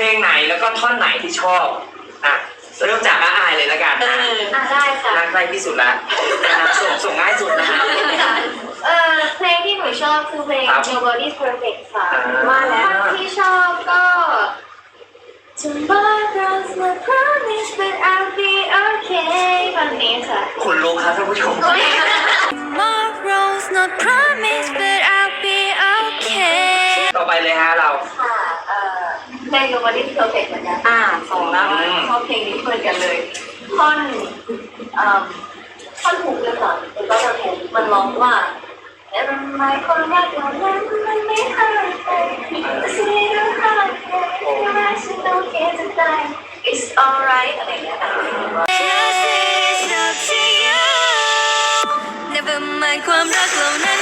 เพลงไหนแล้วก็ท่อนไหนที่ชอบอะเริ่มจากอาอายเลยละกันเอนะออะได้ค่ะนั่งใกล้ที่สุดละนะส่งส่งง่ายสุดนะฮะ เอ่อเพลงที่หนูชอบคือเพลง ครับ Nobody Perfect ค่ะอ่า มาแล้ว ที่ชอบก็ Tomorrow's my promise but I'll be okay วันนี้ค่ะ ขนลุกครับท่านผู้ชม Tomorrow's not promised, เพลง Nobody Perfect เหมือนกันอ่าสองแล้วอืมชอบเพลงนี้เหมือนกันเลยท่อนเอ่อท่อนหูเลยค่ะแล้วก็จะถูกมันร้องว่าแต่ทำไมคนรักเรานั้นมันไม่หายไปแต่สิ่งที่เราหายไปยังไงฉันโอเคจะตาย It's alright อะไรอย่างเงี้ยค่ะ Yes, it's up to you. Never mind ความรักเหล่านั้น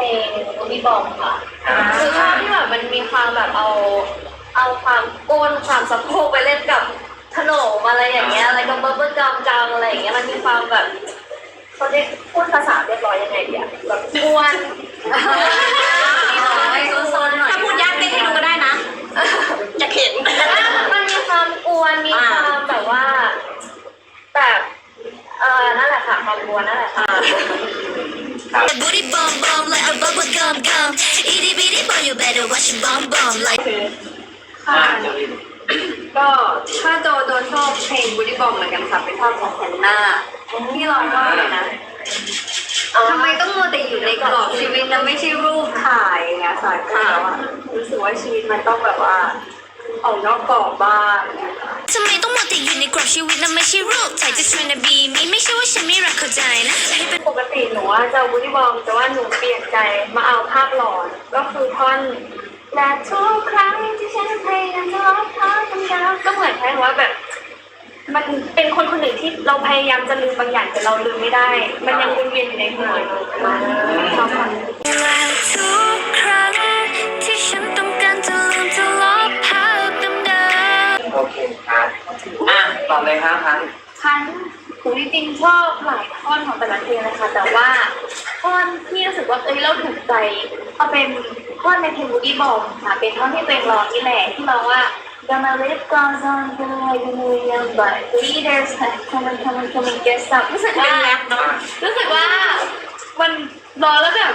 เพลงอุบิบอมค่ะคือชอบที่แบบมันมีความแบบเอา เอาความก้นความสะโพกไปเล่นกับขนมอะไรอย่างเงี้ยอะไรกับเบอร์เบอร์กำกำอะไรอย่างเงี้ยมันมีความแบบเขาเรียกพูดภาษาเรียบร้อยยังไงดีอะแบบกวนถ้าพูดยากเต้นให้ดูก็ได้นะ จะเข็นมันมีความกวนมีความแบบว่า แบบเออนั่นแหละค่ะความกวนนั่นแหละค่ะ ครับ That booty bum bum like a bubble gum gum. Itty bitty boy, you better watch your bum bum like. อ่าเดี๋ยวลินก็ถ้าโจโจชอบเพลงบูดี้บอมเหมือนกันค่ะเป็นชอบของแฮนนาที่ร้องว่าอะไรนะทำไมต้องมัวแต่อยู่ในกรอบชีวิตนะไม่ใช่รูปถ่ายไงสายขาวอะรู้สึกว่าชีวิตมันต้องแบบว่า ออกนอกกรอบบ้างทำไมต้องมัวแต่อยู่ในกรอบชีวิตนะไม่ใช่รูปถ่ายจะ tryna be me ไม่ใช่ว่าฉันไม่รักเข้าใจนะให้เป็นปกติหนูว่าจะบูดี้บอมแต่ว่าหนูเปลี่ยนใจมาเอาภาพหลอนก็คือท่อนและทุกครั้งที่ฉันพยายามจะลบภาพมันยาวก็เหมือนแค่ว่าแบบ มันเป็นคนคนหนึ่งที่เราพยายามจะลืมบางอย่างแต่เราลืมไม่ได้ มันยังวนเวียนอยู่ในหัวหนูชอบท่อนนี้และทุกครั้งะต่อเลยครับพันพันหนูจริงๆชอบหลายท่อนของแต่ละเพลงนะคะ แต่ว่าท่อนที่รู้สึกว่าเอ้ยเราถูกใจเอาเป็นท่อนในเพลงบูดี้บอมค่ะ เป็นท่อนที่เป็นร้องนี่แหละที่ร้องว่า Gonna live goes on boy you know young but leaders have come on come on come on get some รู้สึกว่ารู้สึกว่ามันร้องแล้วแบบ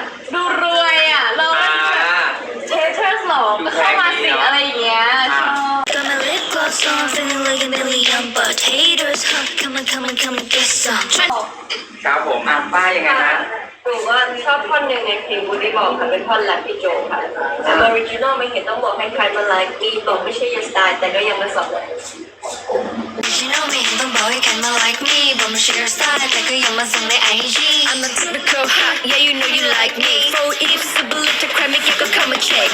like a million but haters, huh? Come on, come on, come on, get some. ครับผมอ่ะป้ายยังไงนะ หนูว่าชอบท่อนหนึ่งในเพลงบูดี้บอมค่ะเป็นท่อนแรปพี่โจค่ะแต่ออริจินอลไม่เห็นต้องบอกให้ใครมาไลค์มีบอกไม่ใช่ยังสไตล์แต่ก็ยังมาสอบ You know me, don't boy kinda like me, but my share style like a young man the IG. I'm a typical hot, yeah you know you like me. Four ifs, a bullet to cry, make you go come and check.